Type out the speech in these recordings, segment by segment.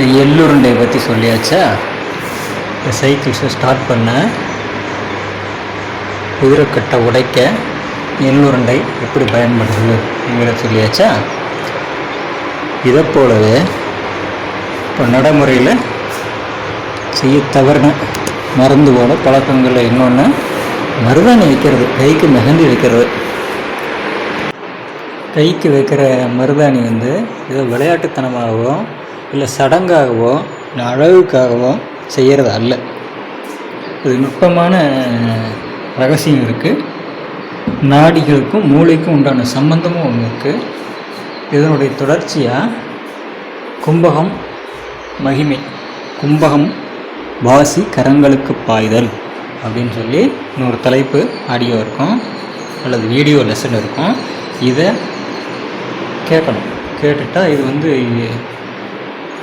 இந்த எள்ளுருண்டையை பற்றி சொல்லியாச்சா? இந்த சைக்கிள்ஸை ஸ்டார்ட் பண்ண குதிரைக்கட்டை உடைக்க எள்ளுருண்டை எப்படி பயன்படுறது என்கிறத சொல்லியாச்சா? இதை போலவே இப்போ நடைமுறையில் செய்ய தவறுன மருந்து போல பழக்கங்களில் இன்னொன்று மருதாணி வைக்கிறது கைக்கு மெஹந்தி வைக்கிறது. கைக்கு வைக்கிற மருதாணி வந்து ஏதோ விளையாட்டுத்தனமாகவும் இல்லை சடங்காகவோ இல்லை அழகுக்காகவோ செய்கிறது அல்ல. இது நுட்பமான ரகசியம் இருக்குது நாடிகளுக்கும் மூளைக்கும் உண்டான சம்பந்தமும் ஒன்று இருக்குது இதனுடைய தொடர்ச்சியாக கும்பகம் மகிமை. கும்பகம் வாசி கரங்களுக்கு பாய்தல் அப்படின்னு சொல்லி இன்னொரு தலைப்பு ஆடியோ இருக்கும் அல்லது வீடியோ லெசன் இருக்கும். இதை கேட்கணும். கேட்டுட்டால் இது வந்து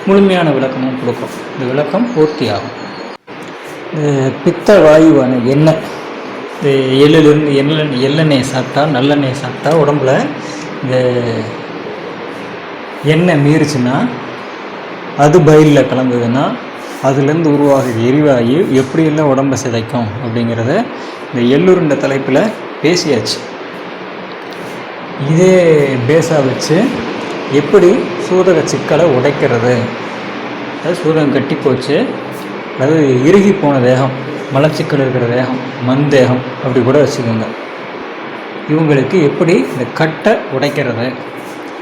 முழுமையான விளக்கமும் கொடுக்கும். இந்த விளக்கம் பூர்த்தியாகும். இந்த பித்த வாயுவான எண்ணெய். இந்த எள்ளிலிருந்து எண்ணெய் எள்ளெண்ணெய் சாப்பிட்டா நல்லெண்ணெய் சாப்பிட்டா உடம்புல இந்த எண்ணெய் மீறுச்சுன்னா அது பயிலில் கலந்ததுன்னா அதுலேருந்து உருவாகிற எரிவாயு எப்படியெல்லாம் உடம்பை சிதைக்கும் அப்படிங்கிறத இந்த எள்ளுருண்ட தலைப்பில் பேசியாச்சு. இதே பேஸாக வச்சு எப்படி சூதக சிக்கலை உடைக்கிறது. அதாவது சூதகம் கட்டி போச்சு. அதாவது இறுகி போன தேகம் மலச்சிக்கல் இருக்கிற தேகம் மண் தேகம் அப்படி கூட வச்சுக்கோங்க. இவங்களுக்கு எப்படி இந்த கட்டை உடைக்கிறது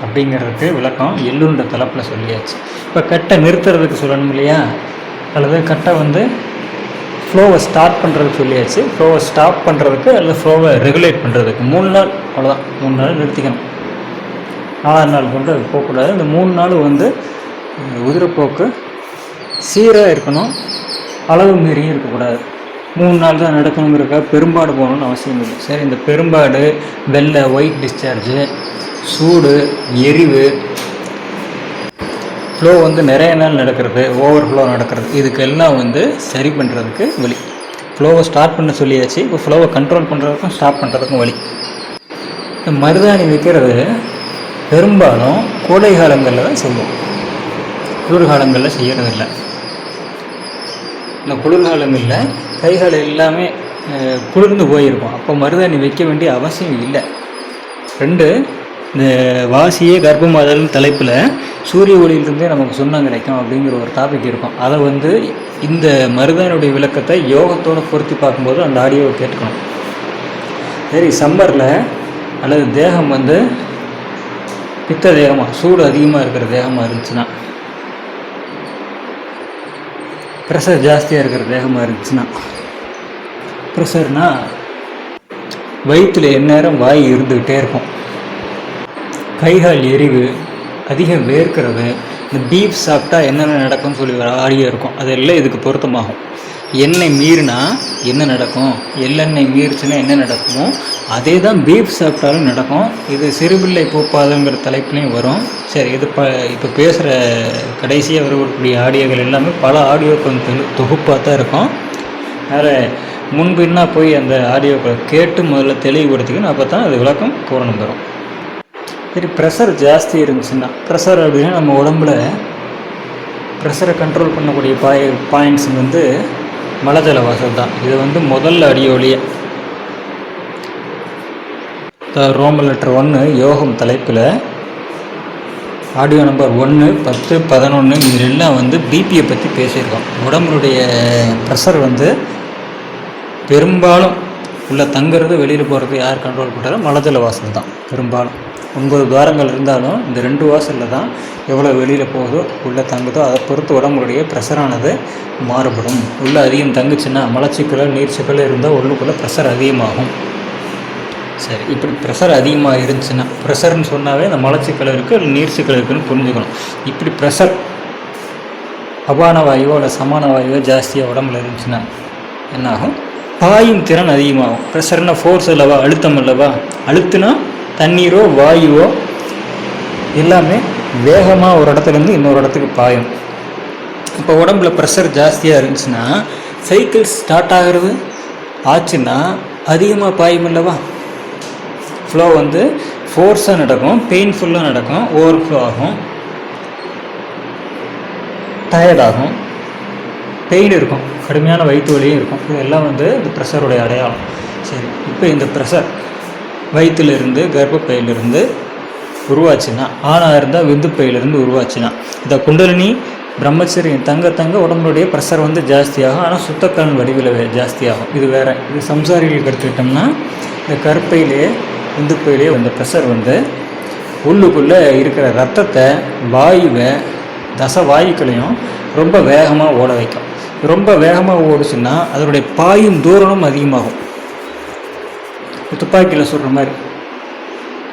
அப்படிங்கிறதுக்கு விளக்கம் எள்ளுன்ற தலைப்பில் சொல்லியாச்சு. இப்போ கட்டை நிறுத்துறதுக்கு சொல்லணும் இல்லையா? அல்லது கட்டை வந்து ஃப்ளோவை ஸ்டார்ட் பண்ணுறதுக்கு சொல்லியாச்சு. ஃப்ளோவை ஸ்டாப் பண்ணுறதுக்கு அல்லது ஃப்ளோவை ரெகுலேட் பண்ணுறதுக்கு மூணு நாள் அவ்வளோதான் மூணு நாள் நிறுத்திக்கணும். ஆறு நாள் கொண்டு அது போகக்கூடாது. இந்த மூணு நாள் வந்து உதிரப்போக்கு சீராக இருக்கணும் அளவு மீறியும் இருக்கக்கூடாது. மூணு நாள் தான் நடக்கணுங்கிறக்கா பெரும்பாடு போகணும்னு அவசியம் இல்லை. சரி இந்த பெரும்பாடு வெள்ளை ஒயிட் டிஸ்சார்ஜு சூடு எரிவு ஃப்ளோ வந்து நிறைய நாள் நடக்கிறது ஓவர் ஃப்ளோ நடக்கிறது. இதுக்கெல்லாம் வந்து சரி பண்ணுறதுக்கு வழி. ஃப்ளோவை ஸ்டார்ட் பண்ண சொல்லியாச்சு. இப்போ ஃப்ளோவை கண்ட்ரோல் பண்ணுறதுக்கும் ஸ்டாப் பண்ணுறதுக்கும் வழி. இந்த மருதாணி வைக்கிறது பெரும்பாலும் கோடை காலங்களில் தான் செய்வோம். குளிர்காலங்களில் செய்கிறதில்ல இந்த குளிர்காலங்களில் கைகள் எல்லாமே குளிர்ந்து போயிருக்கும். அப்போ மருதாணி வைக்க வேண்டிய அவசியம் இல்லை. ரெண்டு இந்த வாசியே கர்ப்பமாதல் தலைப்பில் சூரிய ஒளியிலிருந்தே நமக்கு சுண்ணம் கிடைக்கும் அப்படிங்கிற ஒரு டாபிக் இருக்கும். அதை வந்து இந்த மருதானுடைய விளக்கத்தை யோகத்தோடு பொருத்தி பார்க்கும்போது அந்த ஆடியோவை கேட்டுக்கணும். சரி சம்மரில் அல்லது தேகம் வந்து பித்த தேகமாக சூடு அதிகமாக இருக்கிற தேகமாக இருந்துச்சுன்னா ப்ரெஷர் ஜாஸ்தியாக இருக்கிற தேகமாக இருந்துச்சுன்னா ப்ரெஷர்னால் வயிற்றில் எந்நேரம் வாய் இருந்துக்கிட்டே இருக்கும். கைகால் எரிவு அதிகம் வேர்க்கிறது இந்த பீஃப் சாப்பிட்டா என்னென்ன நடக்கும்னு சொல்லி ஒரு ஆடியோ இருக்கும். அதெல்லாம் இதுக்கு பொருத்தமாகும். எண்ணெய் மீறினா என்ன நடக்கும்? எள்ளெண்ணெய் மீறிச்சுன்னா என்ன நடக்குமோ அதே தான் பீஃப் சாப்பிட்டாலும் நடக்கும். இது சிறுபிள்ளை பூப்பாதங்கிற தலைப்புலையும் வரும். சரி இது ப இப்போ பேசுகிற கடைசியாக வரக்கூடிய ஆடியோகள் எல்லாமே பல ஆடியோ கொஞ்சம் தொகுப்பாக தான் இருக்கும். வேறு முன்பின்னா போய் அந்த ஆடியோக்களை கேட்டு முதல்ல தெளிவுபடுத்திக்கணும். அப்போ தான் அது விளக்கம் பூரணம் பெறும். சரி ப்ரெஷர் ஜாஸ்தி இருந்துச்சுன்னா ப்ரெஷர் அப்படின்னா நம்ம உடம்புல ப்ரெஷரை கண்ட்ரோல் பண்ணக்கூடிய பாய் பாயிண்ட்ஸ் வந்து மலஜல வாசல் தான் இது வந்து முதல்ல அடியோலியே ரோம லெட்டர் ஒன்று யோகம் தலைப்பில். ஆடியோ நம்பர் ஒன்று பத்து பதினொன்று இது எல்லாம் வந்து பிபியை பற்றி பேசியிருக்கோம். உடம்புடைய ப்ரெஷர் வந்து பெரும்பாலும் உள்ள தங்குறது வெளியில் போகிறது யார் கண்ட்ரோல் பண்ணுறாரோ மலஜல வாசல் தான் பெரும்பாலும். ஒன்பது துவாரங்கள் இருந்தாலும் இந்த ரெண்டு வாசலில் தான் எவ்வளோ வெளியில் போகுதோ உள்ளே தங்குதோ அதை பொறுத்து உடம்புடைய ப்ரெஷரானது மாறுபடும். உள்ளே அதிகம் தங்குச்சுன்னா மலச்சிக்கல் நீர்ச்சிக்கல் இருந்தால் உள்ளுக்குள்ளே ப்ரெஷர் அதிகமாகும். சரி இப்படி ப்ரெஷர் அதிகமாக இருந்துச்சுன்னா ப்ரெஷர்னு சொன்னாவே இந்த மலச்சிக்கல் இருக்குது இல்லை நீர்ச்சிக்கல் இருக்குன்னு புரிஞ்சுக்கணும். இப்படி ப்ரெஷர் அபான வாயுவோ இல்லை சமான வாயுவோ ஜாஸ்தியாக உடம்புல இருந்துச்சுன்னா என்னாகும்? பாயும் திறன் அதிகமாகும். ப்ரெஷர்னால் ஃபோர்ஸ் அல்லவா அழுத்தம் அல்லவா? அழுத்துனா தண்ணீரோ வாயுவோ எல்லாமே வேகமாக ஒரு இடத்துலேருந்து இன்னொரு இடத்துக்கு பாயும். இப்போ உடம்புல ப்ரெஷர் ஜாஸ்தியாக இருந்துச்சுன்னா சைக்கிள் ஸ்டார்ட் ஆகிறது ஆச்சுன்னா அதிகமாக பாயும் இல்லவா ஃப்ளோ வந்து ஃபோர்ஸாக நடக்கும் பெயின்ஃபுல்லாக நடக்கும் ஓவர் ஃப்ளோ ஆகும் டயர்டாகும் பெயின் இருக்கும் கடுமையான வயிற்று வலியும் இருக்கும். இதெல்லாம் வந்து இந்த ப்ரெஷருடைய அடையாளம். சரி இப்போ இந்த ப்ரெஷர் வயிற்றுலேருந்து கர்ப்பப்பையிலிருந்து உருவாச்சுன்னா ஆணாக இருந்தால் விந்துப்பையிலிருந்து உருவாச்சுன்னா. இந்த குண்டலினி பிரம்மச்சரியம் தங்க தங்க உடம்புடைய ப்ரெஷர் வந்து ஜாஸ்தியாகும். ஆனால் சுத்தக்கலன் வடிவில் ஜாஸ்தியாகும். இது வேறு. இது சம்சாரிகளுக்கு எடுத்துக்கிட்டோம்னா இந்த கருப்பையிலே விந்துப்பையிலே அந்த ப்ரெஷர் வந்து உள்ளுக்குள்ளே இருக்கிற ரத்தத்தை வாயுவை தச வாயுக்களையும் ரொம்ப வேகமாக ஓட வைக்கும். ரொம்ப வேகமாக ஓடுச்சுன்னா அதனுடைய பாயும் தூரமும் அதிகமாகும். துப்பாக்கியில் சுடுற மாதிரி.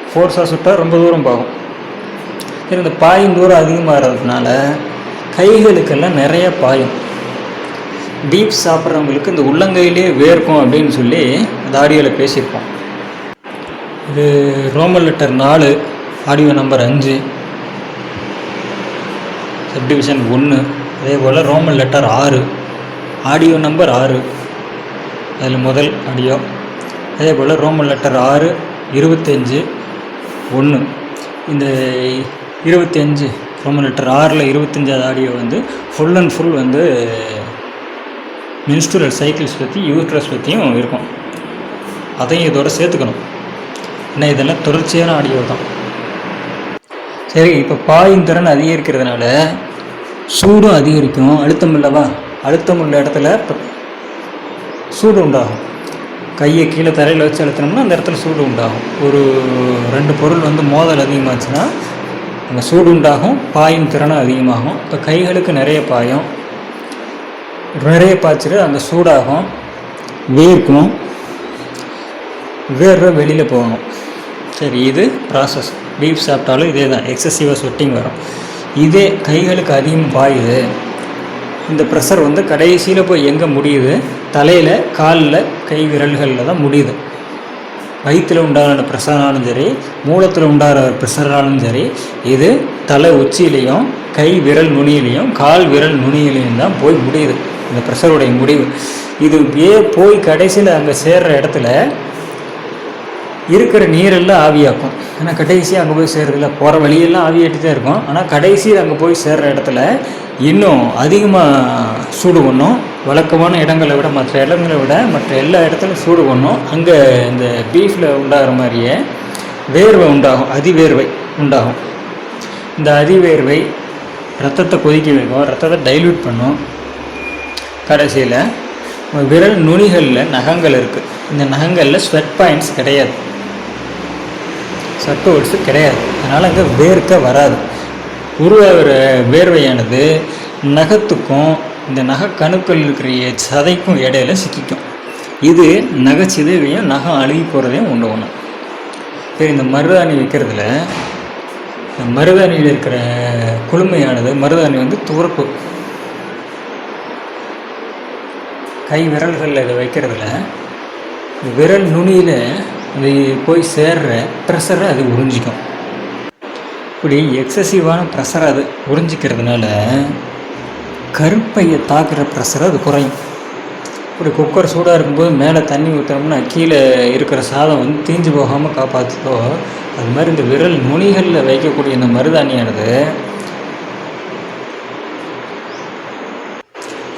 ஃபோர்ஸாக சுட்டால் ரொம்ப தூரம் போகும். சரி இந்த பாயும் தூரம் அதிகமாகிறதுனால கைகளுக்கெல்லாம் நிறைய பாயும். டீப் சாப்பிட்றவங்களுக்கு இந்த உள்ளங்கையிலே வேர்க்கும் அப்படின்னு சொல்லி அந்த ஆடியோவில் பேசியிருப்போம். இது ரோமன் லெட்டர் நாலு ஆடியோ நம்பர் அஞ்சு. சப்டிவிஷன் ஒன்று அதே போல் ரோமன் லெட்டர் ஆறு ஆடியோ நம்பர் ஆறு. அதில் முதல் ஆடியோ. அதே போல் ரோமன் லெட்டர் ஆறு இருபத்தஞ்சு ஒன்று இந்த இருபத்தஞ்சு ரோமன் லெட்டர் ஆறில் இருபத்தஞ்சாவது ஆடியோ வந்து ஃபுல் அண்ட் ஃபுல் வந்து மின்ஸ்டுரல் சைக்கிள்ஸ் பற்றி யூட்ரஸ் பற்றியும் இருக்கும். அதையும் இதோட சேர்த்துக்கணும். ஏன்னா இதெல்லாம் தொடர்ச்சியான ஆடியோ தான். சரி இப்போ பாயும் திறன் அதிகரிக்கிறதுனால சூடும் அதிகரிக்கும். அழுத்தம் இல்லவா? அழுத்தம் உள்ள இடத்துல சூடு உண்டாகும். கையை கீழே தரையில் வச்சு அழுத்தினோம்னா அந்த இடத்துல சூடு உண்டாகும். ஒரு ரெண்டு பொருள் வந்து மோதல் அதிகமாச்சுன்னா அங்கே சூடு உண்டாகும் பாயும் திறனும் அதிகமாகும். இப்போ கைகளுக்கு நிறைய பாயும். நிறைய பாய்ச்சிட்டு அந்த சூடாகும். வேர்க்கும். வேர்வை வெளியில் போகணும் சரி இது ப்ராசஸ் பீஃப் சாப்பிட்டாலும் இதே தான் எக்ஸசிவாக ஸ்வெட்டிங் வரும். இதே கைகளுக்கு அதிகம் பாயுது. இந்த ப்ரெஷர் வந்து கடைசியில் போய் எங்கே முடியுது? தலையில் காலில் கை விரல்களில் தான் முடியுது. வயிற்றில் உண்டான ப்ரெஷராலும் சரி மூலத்தில் உண்டாகிற ப்ரெஷராலும் சரி இது தலை உச்சியிலையும் கை விரல் நுனியிலையும் கால் விரல் நுனியிலையும் தான் போய் முடியுது. இந்த ப்ரெஷருடைய முடிவு. இது ஏ போய் கடைசியில் அங்கே சேர்ற இடத்துல இருக்கிற நீரெல்லாம் ஆவியாக்கும். ஏன்னா கடைசியாக அங்கே போய் சேர்றதில்ல போகிற வழியெல்லாம் ஆவியாட்டி தான் இருக்கும். ஆனால் கடைசியில் அங்கே போய் சேர்ற இடத்துல இன்னும் அதிகமாக சூடு பண்ணும். வழக்கமான இடங்களை விட மற்ற இடங்களை விட மற்ற எல்லா இடத்துலையும் சூடு பண்ணும். அங்கே இந்த பீஃபில் உண்டாகிற மாதிரியே வேர்வை உண்டாகும் அதிவேர்வை உண்டாகும். இந்த அதிவேர்வை ரத்தத்தை கொதிக்க வைக்கும் ரத்தத்தை டைல்யூட் பண்ணும். கடைசியில் விரல் நுனிகளில் நகங்கள் இருக்குது இந்த நகங்களில் ஸ்வெட் பாயிண்ட்ஸ் கிடையாது. சட்டு ஓட்ஸு கிடையாது. அதனால் அங்கே வேர்க்க வராது. உருவாகிற வேர்வையானது நகத்துக்கும் இந்த நகைக்கணுக்கள் இருக்கிற சதைக்கும் இடையில சிக்கிக்கும். இது நகை சிதைவையும் நகம் அழுகி போகிறதையும் உண்டு ஒன்று சரி இந்த மருதாணி வைக்கிறதுல இந்த மருதாணியில் இருக்கிற குளுமையானது மருதாணி வந்து துவர்ப்பு. கை விரல்களில் இதை வைக்கிறதுல விரல் நுனியில் இது போய் சேர்ற ப்ரெஷரை அது உறிஞ்சிக்கும். இப்படி எக்ஸசிவான ப்ரெஷர் அது உறிஞ்சிக்கிறதுனால கருப்பையை தாக்குற ப்ரெஷர் அது குறையும். இப்படி குக்கர் சூடாக இருக்கும்போது மேலே தண்ணி ஊற்றோம்னா கீழே இருக்கிற சாதம் வந்து தீஞ்சு போகாமல் காப்பாற்றுதோ அது மாதிரி இந்த விரல் நுனிகளில் வைக்கக்கூடிய இந்த மருதாணியானது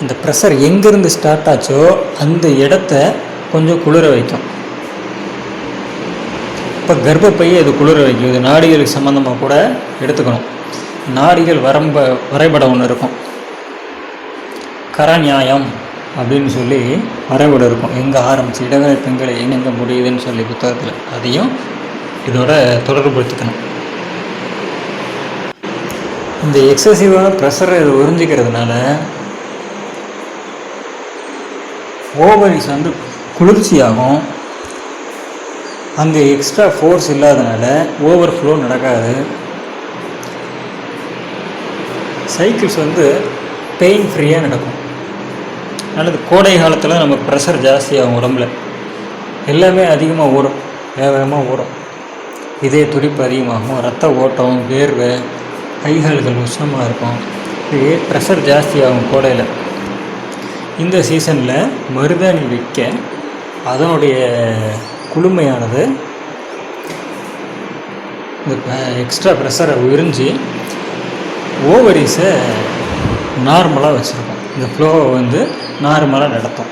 இந்த ப்ரெஷர் எங்கேருந்து ஸ்டார்ட் ஆச்சோ அந்த இடத்த கொஞ்சம் குளிர வைக்கும். இப்போ கர்ப்பப்பையை இது குளிர வைக்கும். இது நாடிகளுக்கு சம்மந்தமாக கூட எடுத்துக்கணும். நாடிகள் வரம்ப வரைபடம் ஒன்று இருக்கும். கரநியாயம் அப்படின்னு சொல்லி வரைபடம் இருக்கும். எங்கே ஆரம்பிச்சு இடவரை பெண்களை எங்கெங்கே முடியுதுன்னு சொல்லி புத்தகத்தில் அதையும் இதோட தொடர்புபடுத்திக்கணும். இந்த எக்ஸசிவான ப்ரெஷரை இது உறிஞ்சிக்கிறதுனால ஓவரிஸ் வந்து குளிர்ச்சியாகும். அங்கே எக்ஸ்ட்ரா ஃபோர்ஸ் இல்லாதனால ஓவர் ஃப்ளோ நடக்காது. சைக்கிள்ஸ் வந்து பெயின் ஃப்ரீயாக நடக்கும். நல்லது கோடை காலத்தில் நமக்கு ப்ரெஷர் ஜாஸ்தியாகும் உடம்புல. எல்லாமே அதிகமாக ஓடும் வேகமாக ஓடும். இதே துடிப்பு அதிகமாகும் ரத்த ஓட்டம் வேர்வை கைகால்கள் உஷ்ணமாக இருக்கும். இது ப்ரெஷர் ஜாஸ்தியாகும் கோடையில். இந்த சீசனில் மருதாணி விற்க அதனுடைய குளுமையானது. இந்த எக்ஸ்ட்ரா ப்ரெஷரை உறிஞ்சி ஓவரிஸை நார்மலாக வச்சுருக்கோம். இந்த ஃப்ளோவை வந்து நார்மலாக நடத்தும்.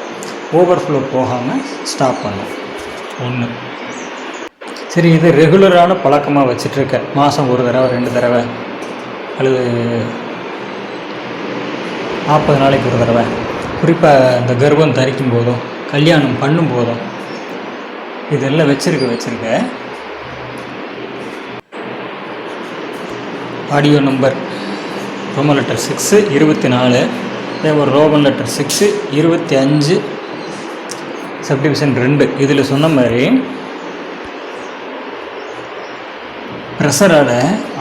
ஓவர் ஃப்ளோ போகாமல் ஸ்டாப் பண்ணும். ஒன்று சரி இது ரெகுலரான பழக்கமாக வச்சிட்ருக்க. மாதம் ஒரு தடவை ரெண்டு தடவை அல்லது நாற்பது நாளைக்கு ஒரு தடவை. குறிப்பாக இந்த கர்ப்பம் தரிக்கும் போதும் கல்யாணம் பண்ணும் போதும் இதெல்லாம் வச்சுருக்க வச்சுருக்க. Audio number Roman letter six இருபத்தி நாலு. அதே ஒரு ரோமன் லெட்டர் சிக்ஸு இருபத்தி அஞ்சு. சப்டிவிஷன் ரெண்டு. இதில் சொன்ன மாதிரி ப்ரெஷரால்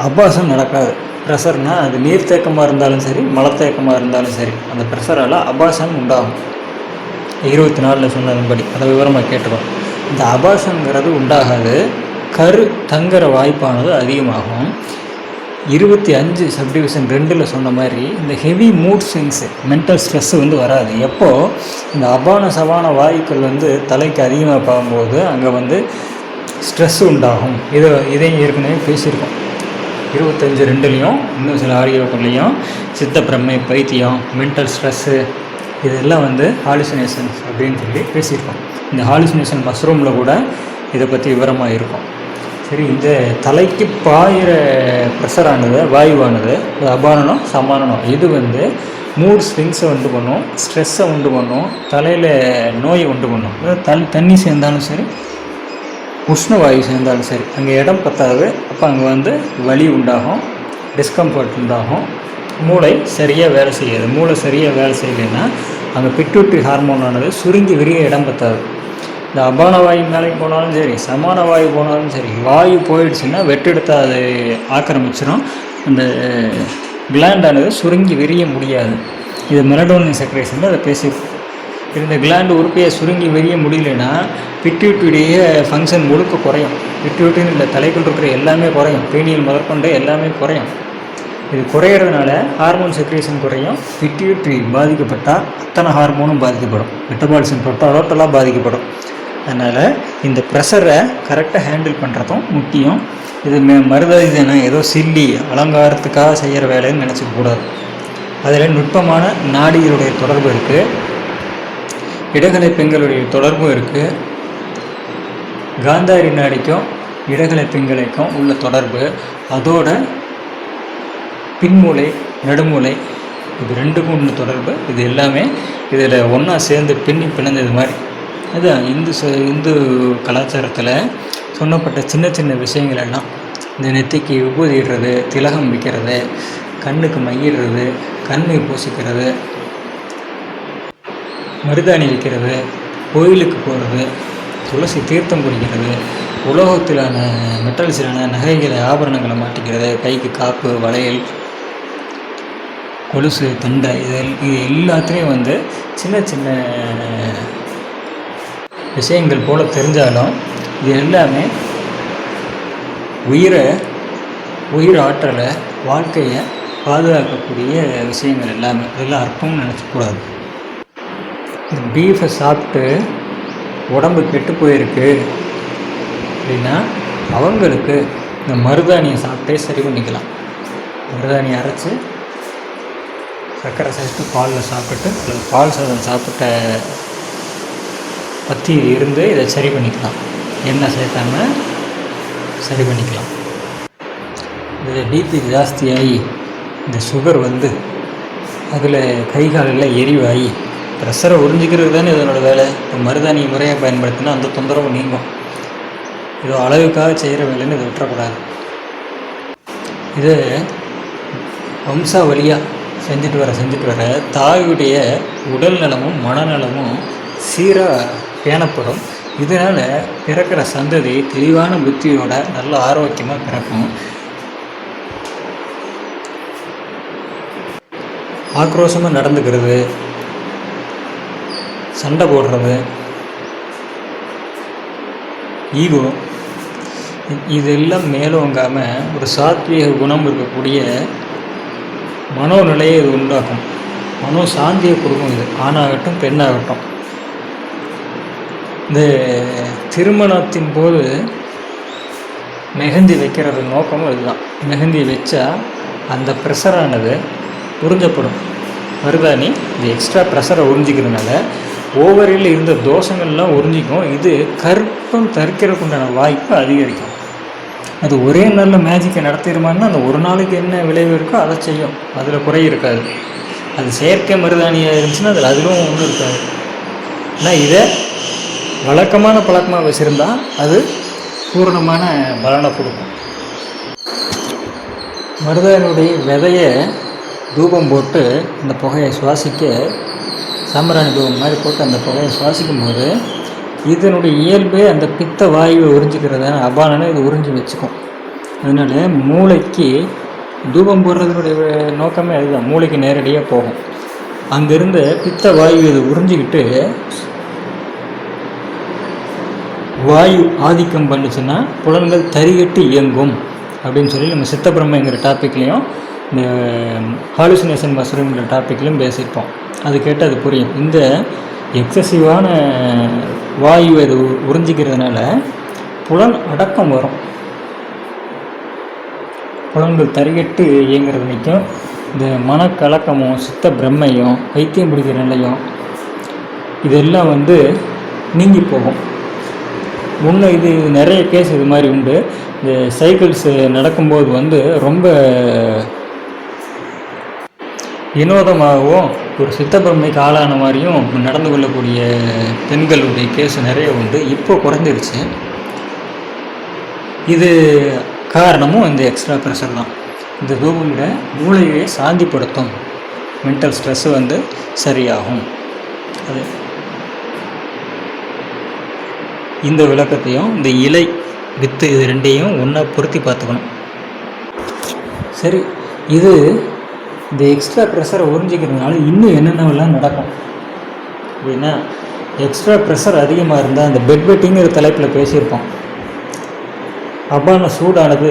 அபாசம் நடக்காது. ப்ரெஷர்னால் அது நீர்த்தேக்கமாக இருந்தாலும் சரி மலத்தேக்கமாக இருந்தாலும் சரி அந்த ப்ரெஷரால் அபாசம் உண்டாகும். இருபத்தி நாலில் சொன்னதன்படி அதை விவரமாக கேட்டுக்கோம் இந்த அபாசங்கிறது உண்டாகாது. கரு தங்குற வாய்ப்பானது அதிகமாகும். இருபத்தி அஞ்சு சப்டிவிஷன் ரெண்டில் சொன்ன மாதிரி இந்த heavy mood swings mental stress வந்து வராது. எப்போது இந்த அபான சபான வாயுக்கள் வந்து தலைக்கு அதிகமாக பார்க்கும்போது அங்கே வந்து ஸ்ட்ரெஸ் உண்டாகும். இதை இதையும் ஏற்கனவே பேசியிருக்கோம். இருபத்தஞ்சு ரெண்டுலேயும் இன்னும் சில ஆடியோக்கள்லேயும் சித்தப்பிரமை பைத்தியம் மென்டல் ஸ்ட்ரெஸ்ஸு இதெல்லாம் வந்து ஹாலுசினேஷன்ஸ் அப்படின்னு சொல்லி பேசியிருக்கோம். இந்த ஹாலுசினேஷன் மஷ்ரூமில் கூட இதை பற்றி விவரமாக இருக்கும். சரி இந்த தலைக்கு பாயிற ப்ரெஷரானது வாயுவானது அபானனம் சமானனம் இது வந்து மூட் ஸ்விங்ஸை உண்டு பண்ணும் ஸ்ட்ரெஸ்ஸை உண்டு பண்ணும் தலையில் நோயை உண்டு பண்ணும். அதாவது தல் தண்ணி சேர்ந்தாலும் சரி உஷ்ண வாயு சேர்ந்தாலும் சரி அங்கே இடம் பத்தாது அப்போ அங்கே வந்து வலி உண்டாகும் டிஸ்கம்ஃபர்ட் உண்டாகும். மூளை சரியாக வேலை செய்யாது. மூளை சரியாக வேலை செய்யலைன்னா அங்கே பிட்யூட்ரி ஹார்மோனானது சுருங்கி விரிய இடம் பத்தாது. இந்த அபான வாயு மேலே போனாலும் சரி சமான வாயு போனாலும் சரி வாயு போயிடுச்சுன்னா வெட்டெடுத்து அது ஆக்கிரமிச்சிடும் அந்த கிளாண்டானது சுருங்கி விரிய முடியாது. இது மெலடோனின் செக்ரேஷன் அதை பேசி இந்த கிளாண்டு உறுப்பையை சுருங்கி விரிய முடியலன்னா பிட்யூட்டுடைய ஃபங்க்ஷன் முழுக்க குறையும். பிட்யூட்டின்னு இல்லை தலைக்குள் இருக்கிற எல்லாமே குறையும். பீனியல் முதற்கொண்டு எல்லாமே குறையும். இது குறையிறதுனால ஹார்மோன் செக்ரேஷன் குறையும். பிட்யூட்ரி பாதிக்கப்பட்டால் அத்தனை ஹார்மோனும் பாதிக்கப்படும். மெட்டபாலிசம் டோட்டலாக பாதிக்கப்படும். அதனால் இந்த ப்ரெஷரை கரெக்டாக ஹேண்டில் பண்ணுறதும் முக்கியம். இது மே மருதாதினா ஏதோ சில்லி அலங்காரத்துக்காக செய்கிற வேலைன்னு நினச்சிக்கூடாது அதில் நுட்பமான நாடிகளுடைய தொடர்பு இருக்குது இடகலை பெண்களுடைய தொடர்பும் இருக்குது காந்தாரி நாடிக்கும் இடகலை பெண்களுக்கும் உள்ள தொடர்பு. அதோட பின்மூளை நடுமூளை இது ரெண்டுக்கும் உள்ள தொடர்பு. இது எல்லாமே இதில் ஒன்றா சேர்ந்து பின்னி பிணைந்தது மாதிரி. அதுதான் இந்து ச இந்து கலாச்சாரத்தில் சொன்னப்பட்ட சின்ன சின்ன விஷயங்கள் எல்லாம் இந்த நெத்திக்கு விபூதிடுறது திலகம் வைக்கிறது கண்ணுக்கு மையிடுறது கண்ணை பூசிக்கிறது மருதாணி வைக்கிறது கோயிலுக்கு போகிறது துளசி தீர்த்தம் குடிக்கிறது உலோகத்திலான மெட்டல்ஸிலான நகைகளை ஆபரணங்களை மாட்டிக்கிறது கைக்கு காப்பு வளையல் கொலுசு தண்டை இது இது எல்லாத்துலேயும் வந்து சின்ன சின்ன விஷயங்கள் போல் தெரிஞ்சாலும் இது எல்லாமே உயிரை உயிர் ஆற்றலை வாழ்க்கையை பாதுகாக்கக்கூடிய விஷயங்கள் எல்லாமே. இதெல்லாம் அர்த்தம்னு நினச்சக்கூடாது இந்த பீஃபை சாப்பிட்டு உடம்பு கெட்டு போயிருக்கு அப்படின்னா அவங்களுக்கு இந்த மருதாணியை சாப்பிட்டே சரி பண்ணிக்கலாம். மருதாணியை அரைச்சி சர்க்கரை சேர்த்து பாலில் சாப்பிட்டு அல்லது பால் சாதம் சாப்பிட்ட பற்றி இருந்து இதை சரி பண்ணிக்கலாம். எண்ணெய் சேர்த்தாம சரி பண்ணிக்கலாம். இந்த பிபி ஜாஸ்தியாகி இந்த சுகர் வந்து அதில் கை காலெல்லாம் எரிவாகி ப்ரெஷரை உறிஞ்சிக்கிறது தானே இதனோட வேலை. இப்போ மருதாணி முறையாக பயன்படுத்தினா அந்த தொந்தரவு நீங்கும். இது அளவுக்காக செய்கிற வேலைன்னு இதை விட்டுறக்கூடாது. இது வம்சாவளியாக செஞ்சுட்டு வர செஞ்சுட்டு வர தாயுடைய உடல் நலமும் மனநலமும் சீராக பேணப்படும். இதனால் பிறக்கிற சந்ததி தெளிவான புத்தியோட நல்ல ஆரோக்கியமாக பிறக்கும். ஆக்ரோஷமாக நடந்துக்கிறது. சண்டை போடுறது. ஈகோ. இதெல்லாம் மேலோங்காமல் ஒரு சாத்வீக குணம் இருக்கக்கூடிய மனோநிலையை இது உண்டாக்கும். மனோ சாந்தியை கொடுக்கும் இது. ஆணாகட்டும் பெண்ணாகட்டும். இந்த திருமணத்தின் போது மெஹந்தி வைக்கிறது நோக்கமும் இதுதான். மெஹந்தி வச்சா அந்த ப்ரெஷரானது உறிஞ்சப்படும். மருதாணி இந்த எக்ஸ்ட்ரா ப்ரெஷரை உறிஞ்சிக்கிறதுனால ஓவரில் இருந்த தோஷங்கள்லாம் உறிஞ்சிக்கும். இது கற்பம் தரிக்கிறதுக்கு உண்டான வாய்ப்பு அதிகரிக்கும். அது ஒரே நல்ல மேஜிக்கை நடத்திடுமான்னா அந்த ஒரு நாளைக்கு என்ன விளைவு இருக்கோ அதை செய்யும். அதில் குறை இருக்காது. அது செயற்கை மருதாணியாக இருந்துச்சுன்னா அதில் அதிலும் ஒன்றும் இருக்காது. ஆனால் இதை வழக்கமான பழக்கமாக வச்சுருந்தால் அது பூரணமான பலனை கொடுக்கும். மருதானுடைய விதையை தூபம் போட்டு இந்த புகையை சுவாசிக்க சாம்பிராணி தூபம் மாதிரி போட்டு அந்த புகையை சுவாசிக்கும் போது இதனுடைய இயல்பே அந்த பித்த வாயுவை உறிஞ்சிக்கிறத அபானனை இது உறிஞ்சி வச்சுக்கும். அதனால மூளைக்கு தூபம் போடுறதுனுடைய நோக்கமே அதுதான். மூளைக்கு நேரடியாக போகும். அங்கேருந்து பித்த வாயு இதை உறிஞ்சிக்கிட்டு வாயு ஆதிக்கம் பண்ணுச்சுன்னா புலன்கள் தறிகட்டு இயங்கும் அப்படின்னு சொல்லி நம்ம சித்தப்பிரமைங்கிற டாப்பிக்லேயும் இந்த ஹாலுசினேஷன் மஸ்ரூம்ங்கிற டாப்பிக்லையும் பேசியிருப்போம் அது கேட்டு அது புரியும். இந்த எக்ஸசிவான வாயு அது உ- உறிஞ்சிக்கிறதுனால புலன் அடக்கம் வரும். புலன்கள் தறிகட்டு இயங்குறது நிற்கும் இந்த மனக்கலக்கமும் சித்த பிரம்மையும் வைத்தியம் பிடிக்கிற நிலையும் இதெல்லாம் வந்து நீங்கி போகும். முன்ன இது நிறைய கேஸ் இது மாதிரி உண்டு. இந்த சைக்கிள்ஸ் நடக்கும்போது வந்து ரொம்ப வினோதமாகவும் ஒரு சித்தப்பெருமைக்கு ஆளான மாதிரியும் நடந்து கொள்ளக்கூடிய பெண்களுடைய கேஸ் நிறைய உண்டு. இப்போ குறைஞ்சிருச்சு. இது காரணமும் இந்த எக்ஸ்ட்ரா ப்ரெஷர் தான். இந்த தூபமிட மூளையை சாந்திப்படுத்தும். மென்டல் ஸ்ட்ரெஸ்ஸு வந்து சரியாகும். அது இந்த விளக்கத்தையும் இந்த இலை வித்து இது ரெண்டையும் ஒன்றா பொருத்தி பார்த்துக்கணும். சரி இது இந்த எக்ஸ்ட்ரா ப்ரெஷரை உறிஞ்சிக்கிறதுனால இன்னும் என்னென்னலாம் நடக்கும்? அப்படின்னா எக்ஸ்ட்ரா ப்ரெஷர் அதிகமாக இருந்தால் அந்த பெட் வெட்டிங்கிற தலைப்பில் பேசியிருப்போம். அப்பான சூடானது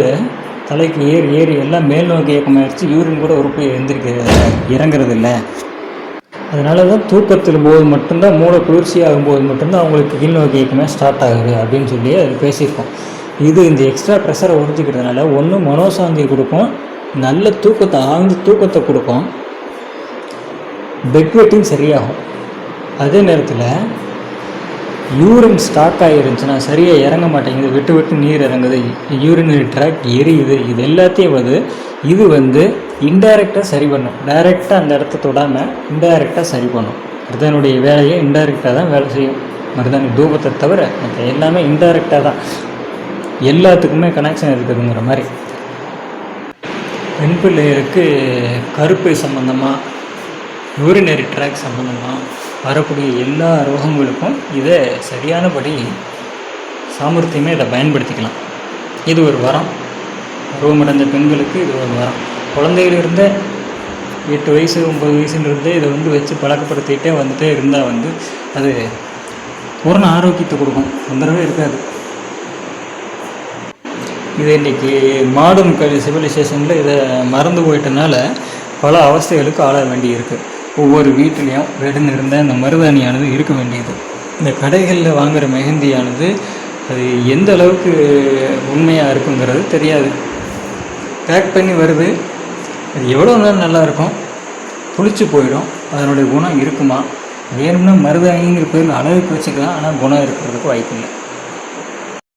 தலைக்கு ஏறி ஏறி எல்லாம் மேல் நோக்கி இயக்கமாகிடுச்சு யூரின் கூட உறுப்பு எந்திரிக்க இறங்குறது இல்லை அதனால தான் தூக்கத்தில் போது மட்டும்தான் மூளை குளிர்ச்சி ஆகும்போது மட்டும்தான் அவங்களுக்கு கீழ்நோக்கி இயக்கமே ஸ்டார்ட் ஆகுது அப்படின்னு சொல்லி அது பேசியிருக்கோம். இது இந்த எக்ஸ்ட்ரா ப்ரெஷரை உறிஞ்சிக்கிறதுனால ஒன்று மனோசாந்தியை கொடுக்கும் நல்ல தூக்கத்தை ஆழ்ந்து தூக்கத்தை கொடுக்கும் பெட் வெட்டிங் சரியாகும். அதே நேரத்தில் யூரின் ஸ்டாக் ஆகிருந்துச்சுன்னா சரியாக இறங்க மாட்டேங்குது விட்டு விட்டு நீர் இறங்குது யூரினரி ட்ராக் எரியுது இது எல்லாத்தையும் வந்து இது வந்து இன்டைரக்டாக சரி பண்ணும். டைரெக்டாக அந்த இடத்த தொடாமல் இன்டைரக்டாக சரி பண்ணும். மருதனுடைய வேலையை இன்டைரக்டாக தான் வேலை செய்யும். மருதாணி தூபத்தை தவிர மற்ற எல்லாமே இன்டைரக்டாக தான். எல்லாத்துக்குமே கனெக்ஷன் இருக்குதுங்கிற மாதிரி. பெண் பிள்ளைகளுக்கு கருப்பை சம்மந்தமாக யூரினரி ட்ராக் சம்மந்தமாக வரக்கூடிய எல்லா ரோகங்களுக்கும் இதை சரியானபடி சாமர்த்தியமே இதை பயன்படுத்திக்கலாம். இது ஒரு வரம். பருவமடைந்த பெண்களுக்கு இது ஒரு வரம். குழந்தையிலிருந்தே எட்டு வயசு ஒம்பது வயசுலேருந்தே இதை வந்து வச்சு பழக்கப்படுத்திக்கிட்டே வந்துட்டே இருந்தால் வந்து அது பூரண ஆரோக்கியத்தை கொடுக்கும். தொந்தரவே இருக்காது. இது இன்றைக்கி மாடர்ன் கல் சிவிலைசேஷனில் இதை மறந்து போயிட்டனால பல அவஸ்தைகளுக்கு ஆளாக வேண்டியிருக்கு. ஒவ்வொரு வீட்டிலையும் வெடுன்னு இருந்த இந்த மருதாணியானது இருக்க வேண்டியது. இந்த கடைகளில் வாங்குகிற மெஹந்தியானது அது எந்த அளவுக்கு உண்மையாக இருக்குங்கிறது தெரியாது. பேக் பண்ணி வருது. அது எவ்வளோ நேரம் நல்லாயிருக்கும். புளிச்சு போயிடும். அதனுடைய குணம் இருக்குமா? வேணும்னா மருதாணிங்கிற பேரில் அழகுக்கு வச்சுக்கலாம். ஆனால் குணம் இருக்கிறதுக்கு வாய்ப்பு இல்லை